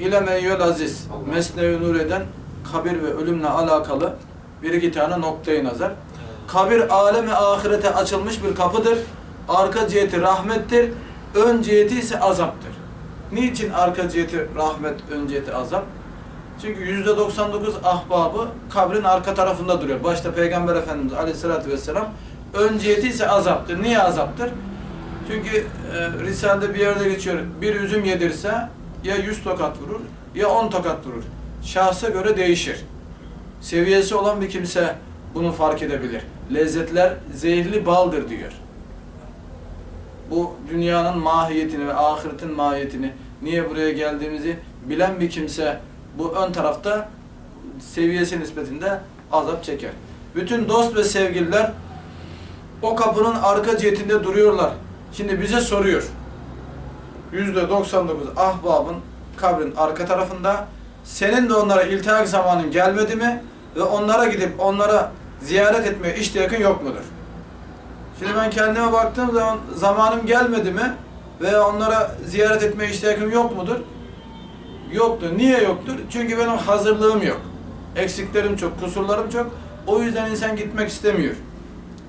İlem eyyül aziz, mesnevi nur eden kabir ve ölümle alakalı bir iki tane noktayı nazar. Kabir alemi ahirete açılmış bir kapıdır. Arka ciheti rahmettir. Ön ciheti ise azaptır. Niçin arka ciheti rahmet, ön ciheti azap? Çünkü yüzde 99 ahbabı kabrin arka tarafında duruyor. Başta Peygamber Efendimiz Aleyhisselatü Vesselam ön ciheti ise azaptır. Niye azaptır? Çünkü e, Risale'de bir yerde geçiyor. Bir üzüm yedirse ya 100 tokat vurur ya 10 tokat vurur. Şahsa göre değişir. Seviyesi olan bir kimse bunu fark edebilir. Lezzetler zehirli baldır diyor. Bu dünyanın mahiyetini ve ahiretin mahiyetini, niye buraya geldiğimizi bilen bir kimse bu ön tarafta seviyesi nispetinde azap çeker. Bütün dost ve sevgililer o kapının arka cihetinde duruyorlar. Şimdi bize soruyor. Yüzde 99 ahbabın kabrin arka tarafında. Senin de onlara iltihak zamanın gelmedi mi? Ve onlara gidip onlara ziyaret etmeye iştiyakin yok mudur? Şimdi ben kendime baktığım zaman zamanım gelmedi mi? Veya onlara ziyaret etmeye iştiyakim yok mudur? Yoktur. Niye yoktur? Çünkü benim hazırlığım yok. Eksiklerim çok, kusurlarım çok. O yüzden insan gitmek istemiyor.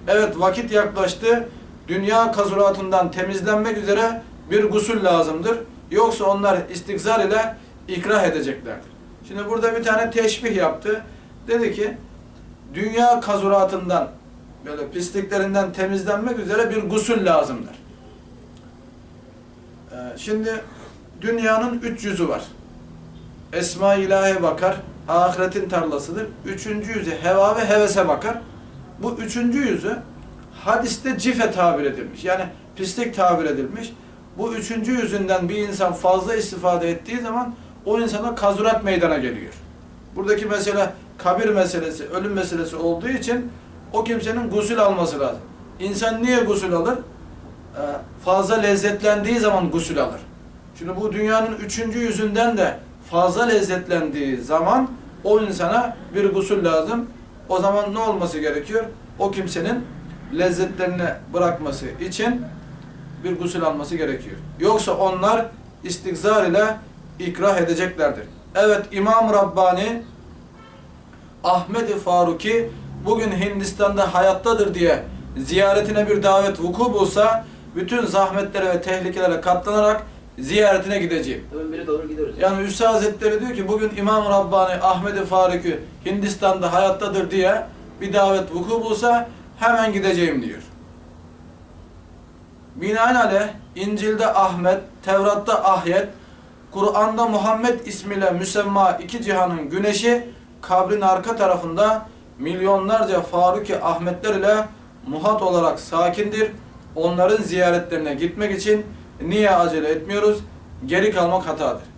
Evet vakit yaklaştı. Dünya kazuratından temizlenmek üzere bir gusül lazımdır. Yoksa onlar istikzar ile ikrah edeceklerdir. Şimdi burada bir tane teşbih yaptı. Dedi ki dünya kazuratından böyle pisliklerinden temizlenmek üzere bir gusül lazımdır. Ee, şimdi dünyanın üç yüzü var. Esma-i ilahe bakar, ahiretin tarlasıdır. Üçüncü yüzü heva ve hevese bakar. Bu üçüncü yüzü hadiste cife tabir edilmiş. Yani pislik tabir edilmiş. Bu üçüncü yüzünden bir insan fazla istifade ettiği zaman o insana kazurat meydana geliyor. Buradaki mesele kabir meselesi, ölüm meselesi olduğu için o kimsenin gusül alması lazım. İnsan niye gusül alır? Ee, fazla lezzetlendiği zaman gusül alır. Şimdi bu dünyanın üçüncü yüzünden de fazla lezzetlendiği zaman o insana bir gusül lazım. O zaman ne olması gerekiyor? O kimsenin lezzetlerini bırakması için bir gusül alması gerekiyor. Yoksa onlar istikzar ile ikrah edeceklerdir. Evet İmam Rabbani Ahmet-i Faruki bugün Hindistan'da hayattadır diye ziyaretine bir davet vuku bulsa bütün zahmetlere ve tehlikelere katlanarak ziyaretine gideceğim. Biri doğru gidiyoruz. Yani Üstad Hazretleri diyor ki bugün İmam Rabbani Ahmet-i Faruki Hindistan'da hayattadır diye bir davet vuku bulsa hemen gideceğim diyor. Binaenaleyh İncil'de Ahmet, Tevrat'ta Ahyet, Kur'an'da Muhammed ismiyle müsemma iki cihanın güneşi kabrin arka tarafında milyonlarca Faruki Ahmetler ile muhat olarak sakindir. Onların ziyaretlerine gitmek için niye acele etmiyoruz? Geri kalmak hatadır.